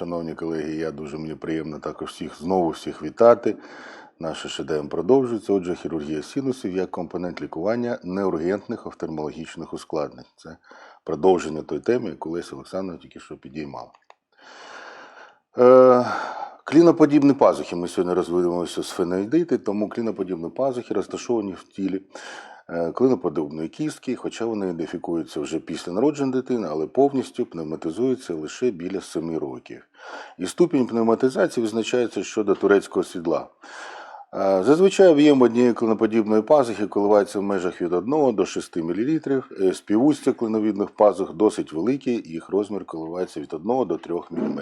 Шановні колеги, я дуже мені приємно також всіх знову всіх вітати. Наше ШДМ продовжується. Отже, хірургія синусів як компонент лікування неургентних офтальмологічних ускладнень. Це продовження той теми, яку Леся Олександровна тільки що підіймала. Е, кліноподібні пазухи. Ми сьогодні розвиваємося з феноїдити, тому кліноподібні пазухи розташовані в тілі клиноподобної кістки, хоча вони ідентифікуються вже після народження дитини, але повністю пневматизуються лише біля 7 років. І ступінь пневматизації визначається щодо турецького сідла. Е, Зазвичай об'єм однієї клиноподібної пазухи коливається в межах від 1 до 6 мл. Е, Співустя клиновідних пазух досить великі, їх розмір коливається від 1 до 3 мм.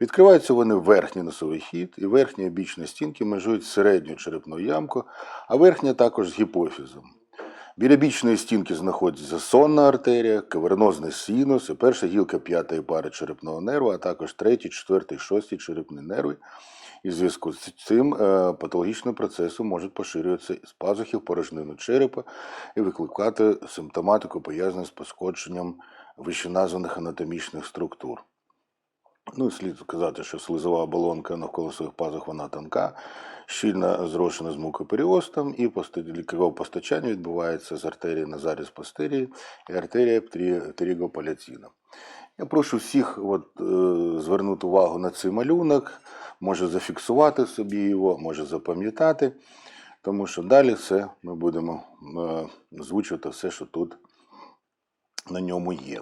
Відкриваються вони верхній носовий хід, і верхня і бічна стінки межують з середньою черепною ямкою, а верхня також з гіпофізом. Біля бічної стінки знаходиться сонна артерія, кавернозний синус і перша гілка п'ятої пари черепного нерва, а також третій, четвертий, шостий черепні нерви. І в зв'язку з цим е, патологічним процесом можуть поширюватися з пазухи в порожнину черепа і викликати симптоматику, пов'язану з пошкодженням вищеназваних анатомічних структур. Ну, слід сказати, що слизова оболонка навколо своїх пазух вона тонка, щільно зрошена з мукоперіостом, і лікареве постачання відбувається з артерії назаріс постерії і артерія птрі- Я прошу всіх от, е, звернути увагу на цей малюнок, може зафіксувати собі його, може запам'ятати, тому що далі все ми будемо е, озвучувати все, що тут на ньому є.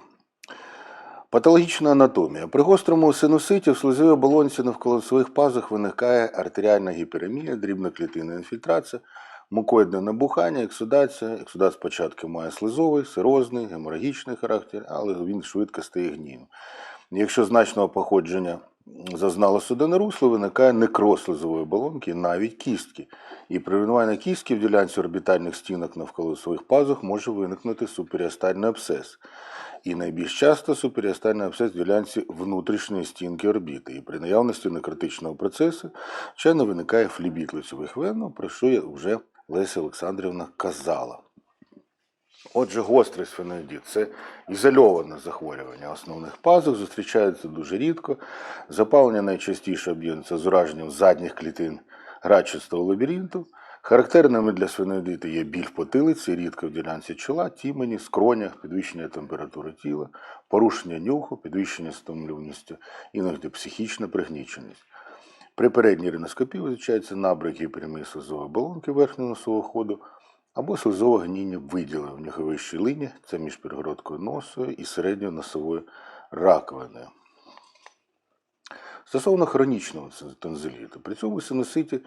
Патологічна анатомія. При гострому синуситі в слизовій оболонці навколо своїх пазух виникає артеріальна гіперемія, дрібноклітинна інфільтрація, мукоїдне набухання, ексудація. Ексудат спочатку має слизовий, сирозний, геморагічний характер, але він швидко стає гнійним. Якщо значного походження зазнало судинне русло, виникає некроз слизової оболонки, навіть кістки. І при руйнуванні кістки в ділянці орбітальних стінок навколо своїх пазух може виникнути суперіостальний абсцес. І найбільш часто суперіостальний абсцес в ділянці внутрішньої стінки орбіти. І при наявності некритичного процесу звичайно виникає флібіт лицевих вен, ну, про що я вже Леся Олександрівна казала. Отже, гострий сфеноїдит – це ізольоване захворювання основних пазух, зустрічається дуже рідко. Запалення найчастіше об'єднується з ураженням задніх клітин грачистого лабіринту. Характерними для свиноїдиту є біль в потилиці, рідко в ділянці чола, тімені, скронях, підвищення температури тіла, порушення нюху, підвищення стомлюваності, іноді психічна пригніченість. При передній риноскопії визначається набряк гіперемії слизової оболонки верхнього носового ходу або слизове гніння виділа в нюховій щілині, це між перегородкою носу і середньою носовою раковиною. Стосовно хронічного тонзиліту, при цьому синуситі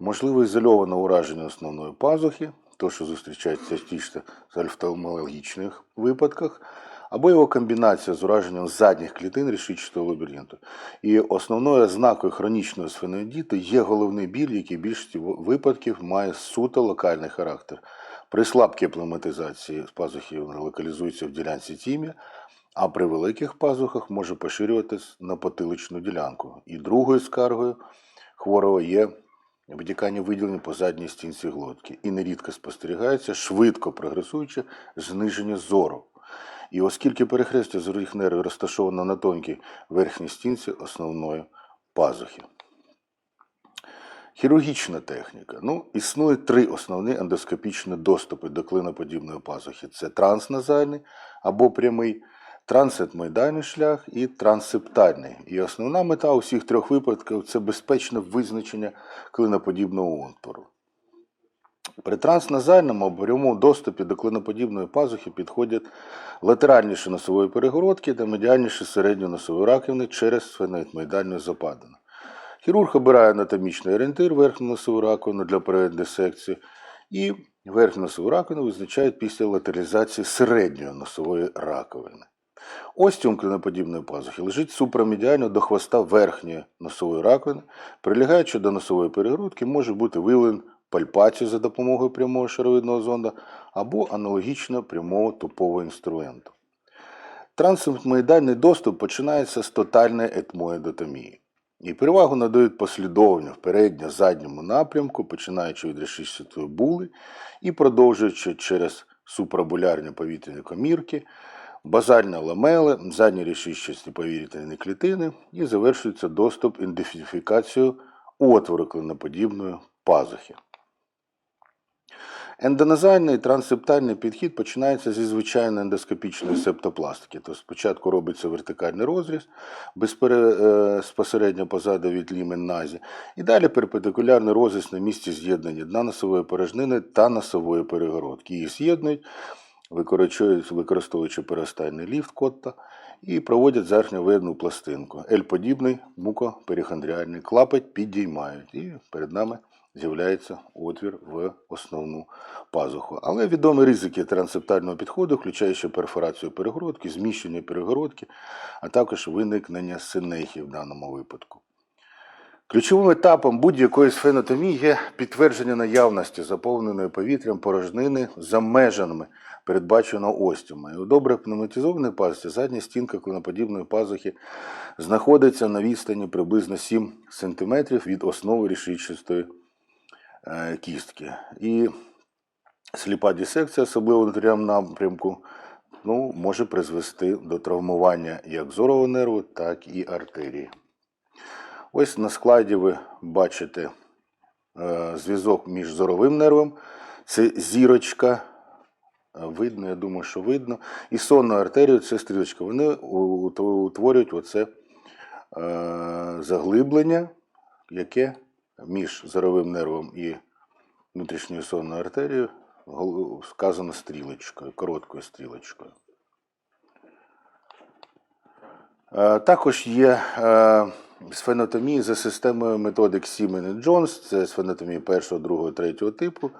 можливо ізольоване ураження основної пазухи, то, що зустрічається частіше в офтальмологічних випадках, або його комбінація з ураженням задніх клітин рішичного лабіринту. І основною ознакою хронічного сфеноїдіту є головний біль, який в більшості випадків має суто локальний характер. При слабкій плематизації пазухи локалізуються в ділянці тім'я, а при великих пазухах може поширюватись на потиличну ділянку. І другою скаргою хворого є витікання виділення по задній стінці глотки. І нерідко спостерігається швидко прогресуюче зниження зору. І оскільки перехрестя зорових нервів розташовано на тонкій верхній стінці основної пазухи. Хірургічна техніка. Ну, існує три основні ендоскопічні доступи до клиноподібної пазухи: це трансназальний або прямий, трансетмоїдальний шлях і транссептальний. І основна мета у всіх трьох випадків це безпечне визначення клиноподібного отвору. При трансназальному прямому доступі до клиноподібної пазухи підходять латеральніші носової перегородки та медіальніші середньої носової раковини через сфеноїдмоїдальну западину. Хірург обирає анатомічний орієнтир верхню носову раковину для передисекції і верхню носову раковину визначають після латералізації середньої носової раковини. Остіум клиноподібної пазухи лежить супрамедіально до хвоста верхньої носової раковини, прилягаючи до носової перегородки, може бути виявлен пальпацію за допомогою прямого шаровидного зонда або аналогічно прямого тупового інструменту. Трансетмоїдальний доступ починається з тотальної етмоїдотомії. І перевагу надають послідовно в передньо-задньому напрямку, починаючи від решистої були і продовжуючи через супрабулярні повітряні комірки, базальні ламели, задні рішищості повітряні клітини і завершується доступ ідентифікацією отвору клиноподібної пазухи. Ендоназальний трансептальний підхід починається зі звичайної ендоскопічної септопластики. Тобто спочатку робиться вертикальний розріз безпосередньо позаду від лімен назі, і далі перпендикулярний розріз на місці з'єднання дна носової порожнини та носової перегородки. Їх з'єднують, використовуючи перистальний ліфт котта, і проводять верхньовидну пластинку. L-подібний мукоперихондріальний клапоть підіймають. І перед нами з'являється отвір в основну пазуху. Але відомі ризики трансептального підходу, включаючи перфорацію перегородки, зміщення перегородки, а також виникнення синехів в даному випадку. Ключовим етапом будь-якої сфенотомії є підтвердження наявності заповненої повітрям порожнини за межами передбаченого остюма. І у добре пневматизованій пазухі задня стінка клиноподібної пазухи знаходиться на відстані приблизно 7 см від основи рішичистої е, кістки. І сліпа дисекція, особливо на трьом напрямку, ну, може призвести до травмування як зорового нерву, так і артерії. Ось на складі ви бачите е, зв'язок між зоровим нервом, це зірочка. Видно, я думаю, що видно. І сонною артерією це стрілочка. Вони утворюють оце е, заглиблення, яке між зоровим нервом і внутрішньою сонною артерією сказано стрілочкою, короткою стрілочкою. Е, Також є сфенотомії за системою методик Сімен і Джонс, це сфенотомії першого, другого, третього типу.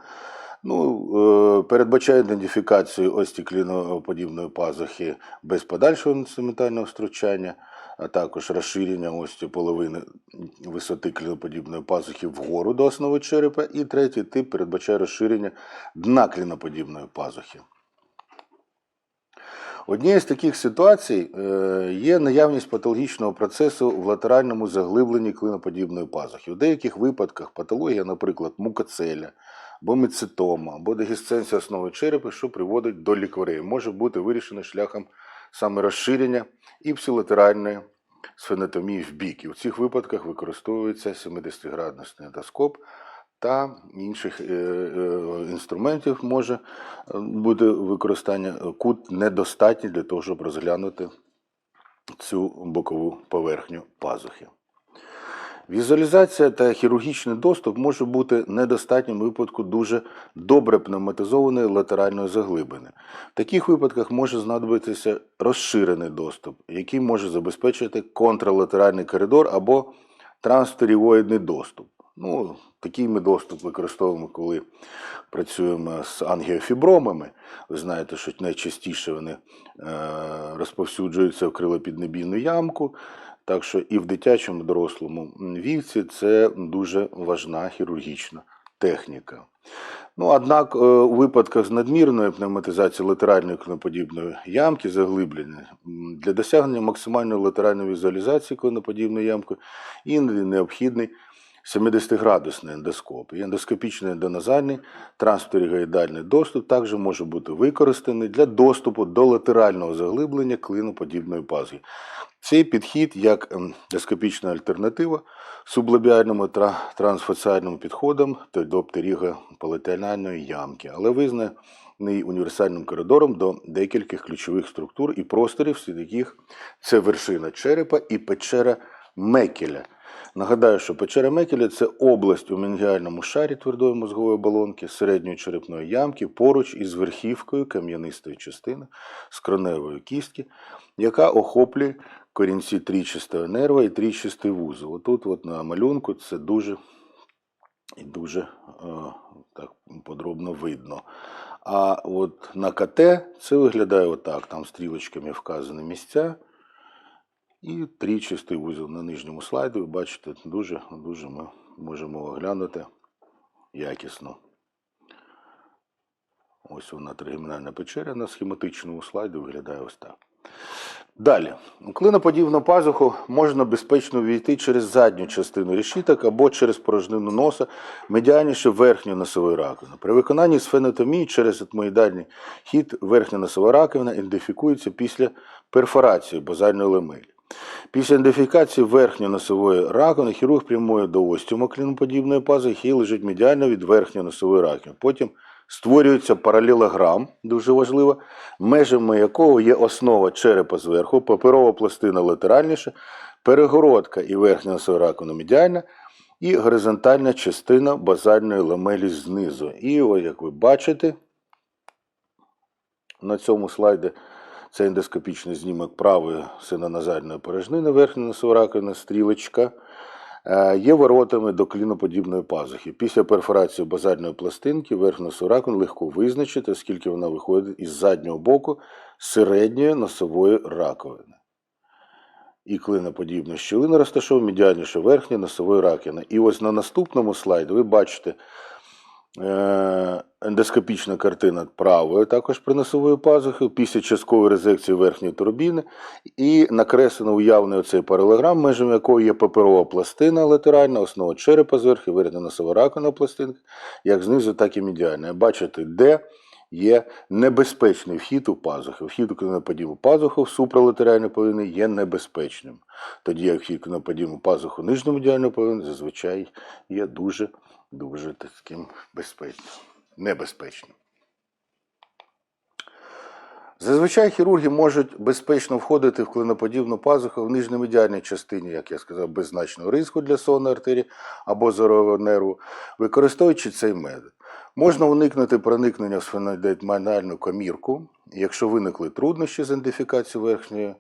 Ну, е, передбачає ідентифікацію остікліноподібної пазухи без подальшого інструментального втручання, а також розширення ості половини висоти кліноподібної пазухи вгору до основи черепа. І третій тип передбачає розширення дна кліноподібної пазухи. Однією з таких ситуацій е, є наявність патологічного процесу в латеральному заглибленні клиноподібної пазухи. У деяких випадках патологія, наприклад, мукоцеля, або мецитома, або дегісценція основи черепа, що приводить до ліквореї, може бути вирішена шляхом саме розширення іпсилатеральної сфенотомії в бік. І в цих випадках використовується 70-градусний ендоскоп та інших е, е, інструментів може е, бути використання. Кут недостатній для того, щоб розглянути цю бокову поверхню пазухи. Візуалізація та хірургічний доступ може бути недостатнім у випадку дуже добре пневматизованої латеральної заглибини. В таких випадках може знадобитися розширений доступ, який може забезпечити контралатеральний коридор або транстерівоїдний доступ. Ну, такий ми доступ використовуємо, коли працюємо з ангіофібромами. Ви знаєте, що найчастіше вони е, розповсюджуються в крилопіднебійну ямку. Так що і в дитячому дорослому віці це дуже важна хірургічна техніка. Ну, однак, е, у випадках з надмірною пневматизацією латеральної клиноподібної ямки заглиблення для досягнення максимальної латеральної візуалізації клиноподібної ямки іноді необхідний 70-градусний ендоскоп. І ендоскопічний ендоназальний трансферігоїдальний доступ також може бути використаний для доступу до латерального заглиблення клиноподібної пазухи. Цей підхід як ем, ендоскопічна альтернатива сублабіальному тра- трансфасіальному підходам та до птерігополетенальної ямки, але визнаний універсальним коридором до декількох ключових структур і просторів, серед яких це вершина черепа і печера Мекеля. Нагадаю, що печера Мекеля це область у менгіальному шарі твердої мозгової оболонки, середньої черепної ямки поруч із верхівкою кам'янистої частини скроневої кістки, яка охоплює корінці трічастого нерва і трічастий вузол. Отут от на малюнку це дуже і дуже е, так подробно видно. А от на КТ це виглядає отак. Там стрілочками вказані місця. І трічастий вузол на нижньому слайді. Ви бачите, дуже, дуже ми можемо оглянути якісно. Ось вона тригемінальна печеря на схематичному слайді виглядає ось так. Далі, у клиноподібну пазуху можна безпечно увійти через задню частину решіток або через порожнину носа, медіаніше верхньої носової раковини. При виконанні сфенотомії через етмоїдальний хід верхня носова раковина ідентифікується після перфорації базальної ламелі. Після ідентифікації верхньої носової раковини хірург прямує до остюма кліноподібної пазухи, який лежить медіально від верхньої носової раковини. Потім створюється паралелограм, дуже важливо, межами якого є основа черепа зверху, паперова пластина латеральніша, перегородка і верхня носова раковина медіальна, і горизонтальна частина базальної ламелі знизу. І як ви бачите, на цьому слайді це ендоскопічний знімок правої синоназальної порожнини, верхня носова раковина, стрілочка. Е, Є воротами до кліноподібної пазухи. Після перфорації базальної пластинки верхню носову раковину легко визначити, оскільки вона виходить із заднього боку середньої носової раковини. І клиноподібна щілина розташована медіальніше верхньої носової раковини. І ось на наступному слайді ви бачите е, ендоскопічна картина правої, також при носової пазухи, після часткової резекції верхньої турбіни, і накреслено уявний оцей паралелограм, межами якого є паперова пластина латеральна, основа черепа зверху, верхня носова раковина пластинка, як знизу, так і медіальна. Бачите, де є небезпечний вхід у пазухи. Вхід у клиноподібну пазуху в супралатеральній половині є небезпечним. Тоді як вхід у пазуху нижньомедіальної половини зазвичай є дуже дуже таким безпечним, небезпечним. Зазвичай хірурги можуть безпечно входити в клиноподібну пазуху в нижньомедіальній частині, як я сказав, без значного ризику для сонної артерії або зорового нерву, використовуючи цей метод. Можна уникнути проникнення в сфеноідеальну комірку, якщо виникли труднощі з ідентифікацією верхньої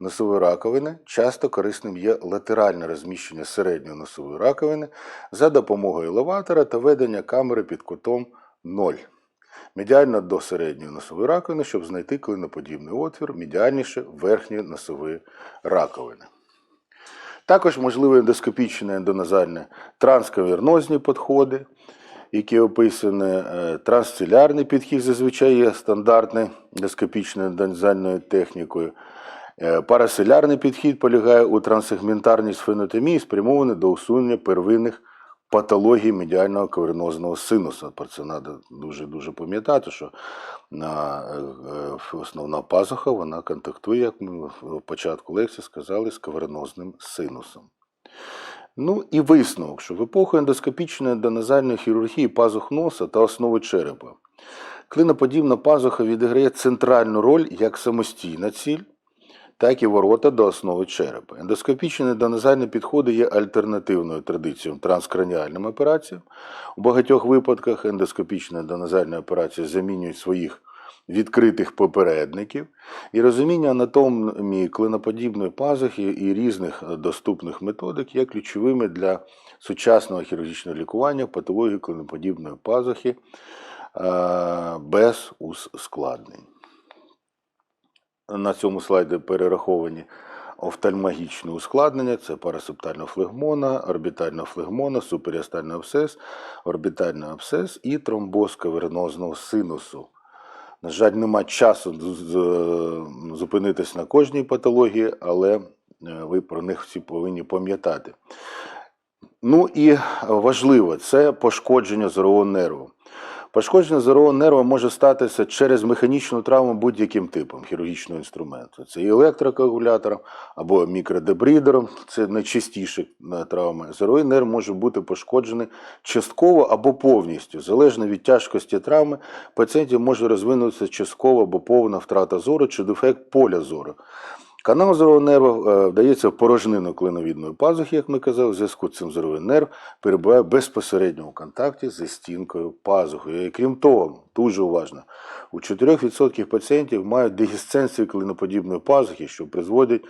носової раковини, часто корисним є латеральне розміщення середньої носової раковини за допомогою елеватора та ведення камери під кутом 0. Медіально до середньої носової раковини, щоб знайти клиноподібний отвір, медіальніше верхньої носової раковини. Також можливі ендоскопічні ендоназальні транскавернозні підходи, які описані е, трансцелярний підхід, зазвичай є стандартною ендоскопічною ендоназальною технікою. Е, Параселярний підхід полягає у транссегментарній сфенотомії, спрямований до усунення первинних патологій медіального кавернозного синуса. Про це треба дуже-дуже пам'ятати, що на, е, е, основна пазуха вона контактує, як ми в початку лекції сказали, з кавернозним синусом. Ну і висновок, що в епоху ендоскопічної доназальної хірургії пазух носа та основи черепа клиноподібна пазуха відіграє центральну роль як самостійна ціль, так і ворота до основи черепа. Ендоскопічні доназальні підходи є альтернативною традиціям транскраніальним операціям. У багатьох випадках ендоскопічні доназальні операції замінюють своїх відкритих попередників, і розуміння анатомії клиноподібної пазухи і різних доступних методик є ключовими для сучасного хірургічного лікування патології клиноподібної пазухи без ускладнень. На цьому слайді перераховані офтальмологічні ускладнення: це парасептальна флегмона, орбітальна флегмона, суперіастальний абсцес, орбітальний абсцес і тромбоз кавернозного синусу. На жаль, нема часу зупинитись на кожній патології, але е, ви про них всі повинні пам'ятати. Ну і важливо, це пошкодження зорового нерву. Пошкодження зорового нерва може статися через механічну травму будь-яким типом хірургічного інструменту. Це і електрокоагулятором або мікродебрідером, це найчастіші е, травми. Зоровий нерв може бути пошкоджений частково або повністю. Залежно від тяжкості травми, пацієнтів може розвинутися частково або повна втрата зору чи дефект поля зору. Канал зорового нерва е, вдається в порожнину клиновідної пазухи, як ми казали, в зв'язку з цим зоровий нерв перебуває безпосередньо в контакті зі стінкою пазухи. І крім того, дуже уважно, у 4% пацієнтів мають дегісценцію клиноподібної пазухи, що призводить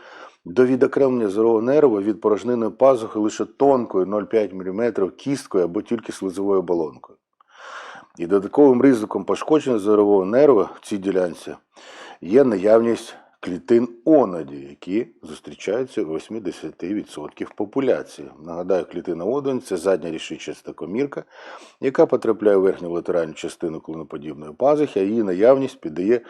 до відокремлення зорового нерва від порожнини пазухи лише тонкою 0,5 мм кісткою або тільки слизовою оболонкою. І додатковим ризиком пошкодження зорового нерва в цій ділянці є наявність клітин оноді, які зустрічаються у 80% популяції. Нагадаю, клітина одонь це задня рішичаста комірка, яка потрапляє у верхню латеральну частину клиноподібної пазухи, а її наявність піддає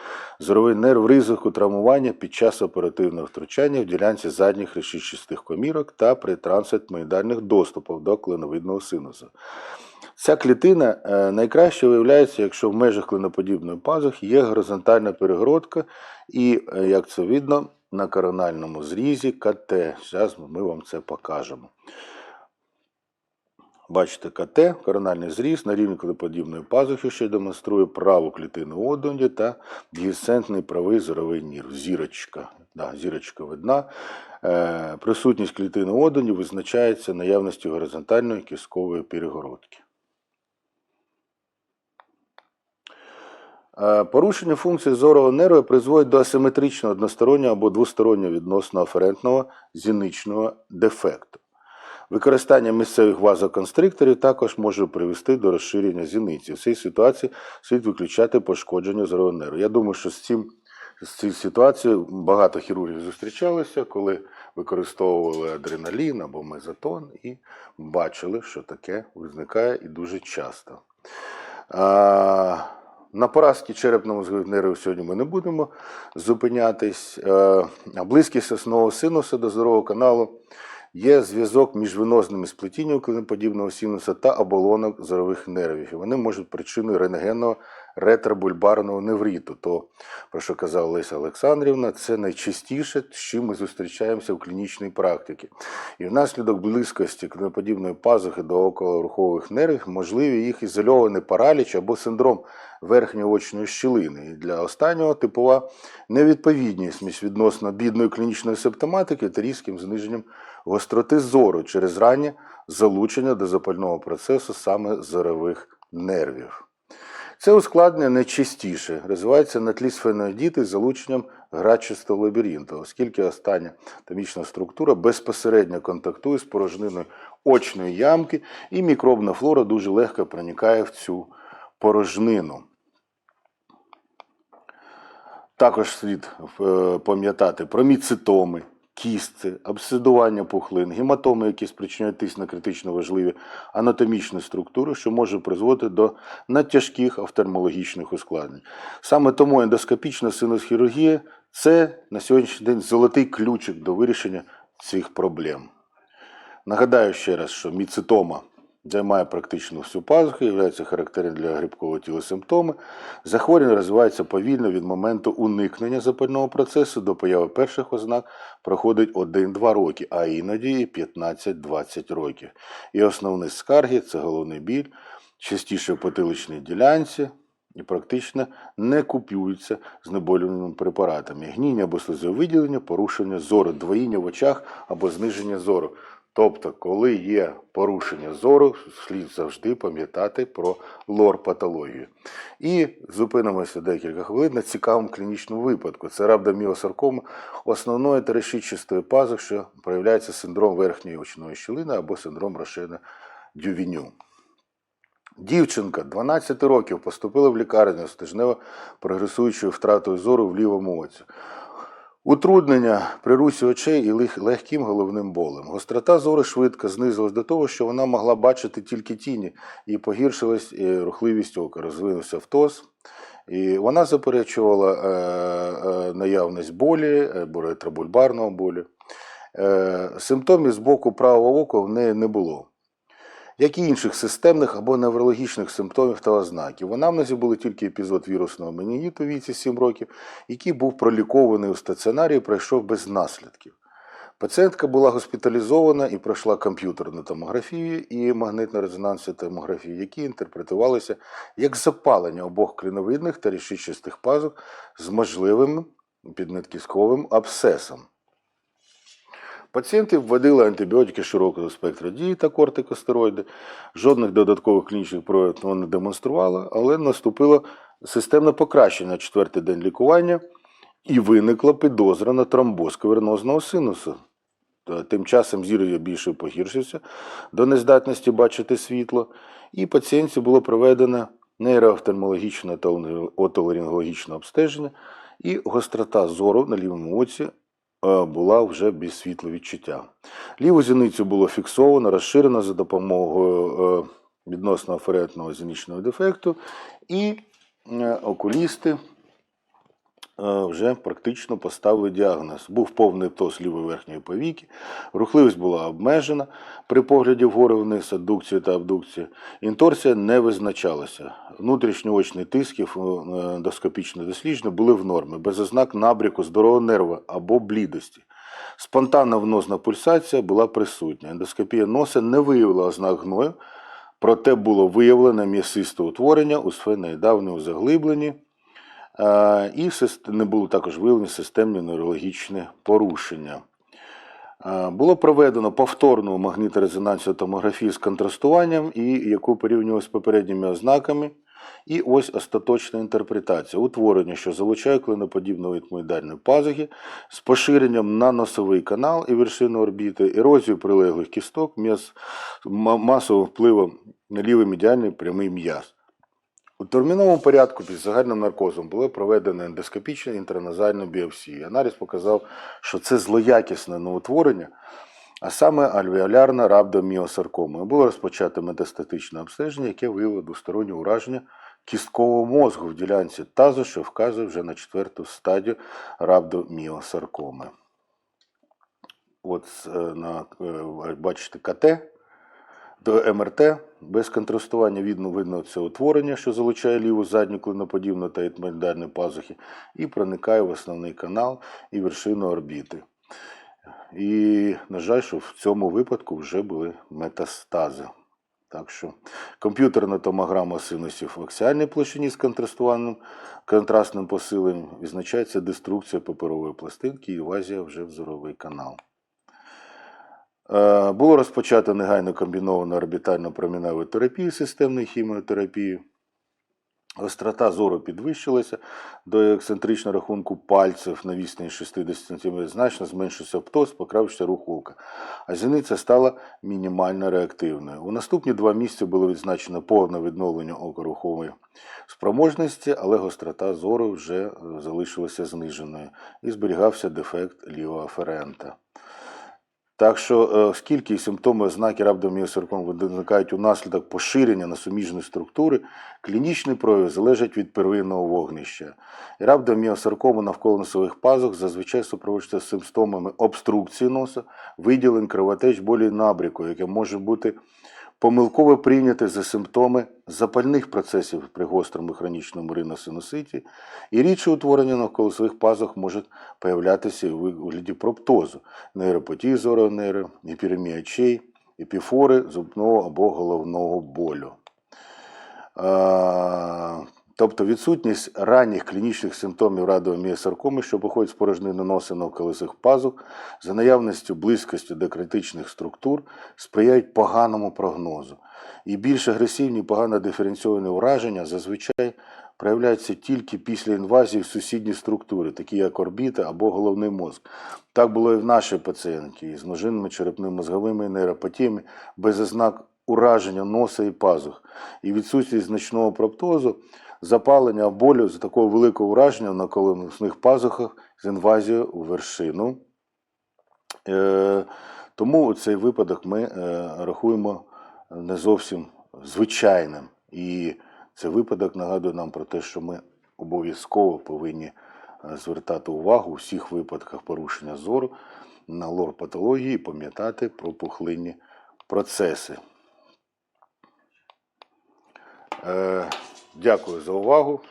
зоровий нерв ризику травмування під час оперативного втручання в ділянці задніх решітчастих комірок та при трансетмоїдальних доступах до клиновидного синусу. Ця клітина е, найкраще виявляється, якщо в межах клиноподібної пазухи є горизонтальна перегородка, і, е, як це видно, на корональному зрізі КТ. Зараз ми вам це покажемо. Бачите, КТ, корональний зріз на рівні клиноподібної пазухи, що демонструє праву клітину одонді та дієсцентний правий зоровий нірв. Зірочка. Да, зірочка видна. Е, присутність клітини одонді визначається наявністю горизонтальної кісткової перегородки. Е, Порушення функції зорового нерва призводить до асиметричного одностороннього або двостороннього відносно аферентного зіничного дефекту. Використання місцевих вазоконстрикторів також може привести до розширення зіниці. В цій ситуації слід виключати пошкодження зорового нерву. Я думаю, що з цим з цією ситуацією багато хірургів зустрічалися, коли використовували адреналін або мезотон, і бачили, що таке виникає і дуже часто. На поразки черепно-мозгових нервів сьогодні ми не будемо зупинятись. Е, близькість основного синуса до здорового каналу є зв'язок між венозними сплетінням клиноподібного синуса та оболонок зорових нервів. Вони можуть причиною рентгенного ретробульбарного невриту. То, про що казала Леся Олександрівна, це найчастіше, з чим ми зустрічаємося в клінічній практиці. І внаслідок близькості клиноподібної пазухи до околорухових нервів можливі їх ізольований параліч або синдром верхньоочної щілини. І для останнього типова невідповідність між відносно бідної клінічної симптоматики та різким зниженням гостроти зору через раннє залучення до запального процесу саме зорових нервів. Це ускладнення найчастіше розвивається на тлі сфеноїдіти з залученням грачистого лабіринту, оскільки остання томічна структура безпосередньо контактує з порожниною очної ямки, і мікробна флора дуже легко проникає в цю порожнину. Також слід е, пам'ятати про міцитоми, кістці, обсидування пухлин, гематоми, які спричиняють тиск на критично важливі анатомічні структури, що може призводити до надтяжких офтальмологічних ускладнень. Саме тому ендоскопічна синусхірургія – це на сьогоднішній день золотий ключик до вирішення цих проблем. Нагадаю ще раз, що міцитома займає практично всю пазуху, є характерним для грибкового тіла симптоми. Захворювання розвивається повільно від моменту уникнення запального процесу до появи перших ознак проходить 1-2 роки, а іноді 15-20 років. І основні скарги це головний біль, частіше в потиличній ділянці. І практично не купуються знеболювальними препаратами. Гніння або сльозовиділення, порушення зору, двоїння в очах або зниження зору. Тобто, коли є порушення зору, слід завжди пам'ятати про лор-патологію. І зупинимося декілька хвилин на цікавому клінічному випадку. Це рhabdomyosarcoma основної та решітчастої пазух, що проявляється синдром верхньої очної щілини або синдром Рошена Дювіню. Дівчинка 12 років поступила в лікарню з тижнево прогресуючою втратою зору в лівому оці. Утруднення при русі очей і легким головним болем. Гострота зору швидко знизилась до того, що вона могла бачити тільки тіні, і погіршилась і рухливість ока, розвинувся втоз. І вона заперечувала е, е, наявність болі, е, або ретробульбарного болю. Е, симптомів з боку правого ока в неї не було як і інших системних або неврологічних симптомів та ознаків. В анамнезі були тільки епізод вірусного менінгіту віці 7 років, який був пролікований у стаціонарі і пройшов без наслідків. Пацієнтка була госпіталізована і пройшла комп'ютерну томографію і магнитно-резонансну томографію, які інтерпретувалися як запалення обох кліновидних та рішичастих пазух з можливим піднадкісковим абсцесом. Пацієнтів вводили антибіотики широкого спектру дії та кортикостероїди. Жодних додаткових клінічних проявів не демонструвала, але наступило системне покращення на четвертий день лікування і виникла підозра на тромбоз кавернозного синусу. Тим часом зір її більше погіршився до нездатності бачити світло, і пацієнтці було проведено нейроофтальмологічне та отоларингологічне обстеження, І гострота зору на лівому оці була вже без світловідчуття. Ліву зіницю було фіксовано, розширено за допомогою е, відносно аферетного зінічного дефекту, і е, окулісти е, вже практично поставили діагноз. Був повний птоз лівої верхньої повіки, рухливість була обмежена при погляді вгору вниз, аддукція та абдукція. Інторсія не визначалася. Внутрішньоочний тиск і ендоскопічне дослідження були в нормі, без ознак набряку здорового нерва або блідості. Спонтанна вносна пульсація була присутня. Ендоскопія носа не виявила ознак гною, проте було виявлено м'ясисте утворення у сфеноїдавному заглибленні, е, і не було також виявлені системні нейрологічні порушення. Е, Було проведено повторну магніторезонансну томографію з контрастуванням, і яку порівнювали з попередніми ознаками. І ось остаточна інтерпретація. Утворення, що залучає клиноподібну етмоїдальної пазухи з поширенням на носовий канал і вершину орбіти, ерозію прилеглих кісток, м'яз, ма- масовим впливом на лівий медіальний прямий м'яз. У терміновому порядку під загальним наркозом було проведено ендоскопічна інтраназальна біопсія. Аналіз показав, що це злоякісне новотворення, а саме альвеолярна рhabdomyosаркома. Було розпочато метастатичне обстеження, яке виявило двостороннє ураження кісткового мозку в ділянці тазу, що вказує вже на четверту стадію рhabdomyosаркоми. От е, на, е, бачите КТ до МРТ без контрастування видно, видно це утворення, що залучає ліву задню клиноподібну та етмоїдальну пазухи, і проникає в основний канал і вершину орбіти. І, на жаль, що в цьому випадку вже були метастази. Так що комп'ютерна томограма синусів в аксіальній площині з контрастуваним контрастним посиленням відзначається деструкція паперової пластинки і інвазія вже в зоровий канал. Е, Було розпочато негайно комбіновану орбітально проміневу терапію системної хіміотерапії. Гострота зору підвищилася до ексцентричного рахунку пальців на відстані 60 см, значно зменшився птоз, покращився рух ока, а зіниця стала мінімально реактивною. У наступні два місяці було відзначено повне відновлення окорухової спроможності, але гострота зору вже залишилася зниженою і зберігався дефект лівого аферента. Так що, е, оскільки симптоми ознаки рабдоміосаркому виникають унаслідок поширення на суміжні структури, клінічний прояв залежить від первинного вогнища. Рhabdomyosаркома навколо носових пазух зазвичай супроводжується симптомами обструкції носа, виділень, кровотеч, болі набріку, яке може бути помилково прийняте за симптоми запальних процесів при гострому хронічному риносинуситі, і рідше утворення навколосових пазух може появлятися у вигляді проптозу, нейропатії зору нейро, епіреміячей, епіфори зубного або головного болю. Тобто відсутність ранніх клінічних симптомів радіоміосаркоми, що походять з порожнини носа навколо цих пазух, за наявністю близькості до критичних структур, сприяють поганому прогнозу. І більш агресивні, погано диференційовані ураження зазвичай проявляються тільки після інвазії в сусідні структури, такі як орбіта або головний мозк. Так було і в нашій пацієнтці із множинними черепно-мозговими нейропатіями без ознак ураження носа і пазух. І відсутність значного проптозу, запалення болю з такого великого ураження на колоносних пазухах з інвазією у вершину. Е, тому цей випадок ми е, рахуємо не зовсім звичайним. І цей випадок нагадує нам про те, що ми обов'язково повинні е, звертати увагу у всіх випадках порушення зору на лор-патології і пам'ятати про пухлинні процеси. Е, Дякую за увагу.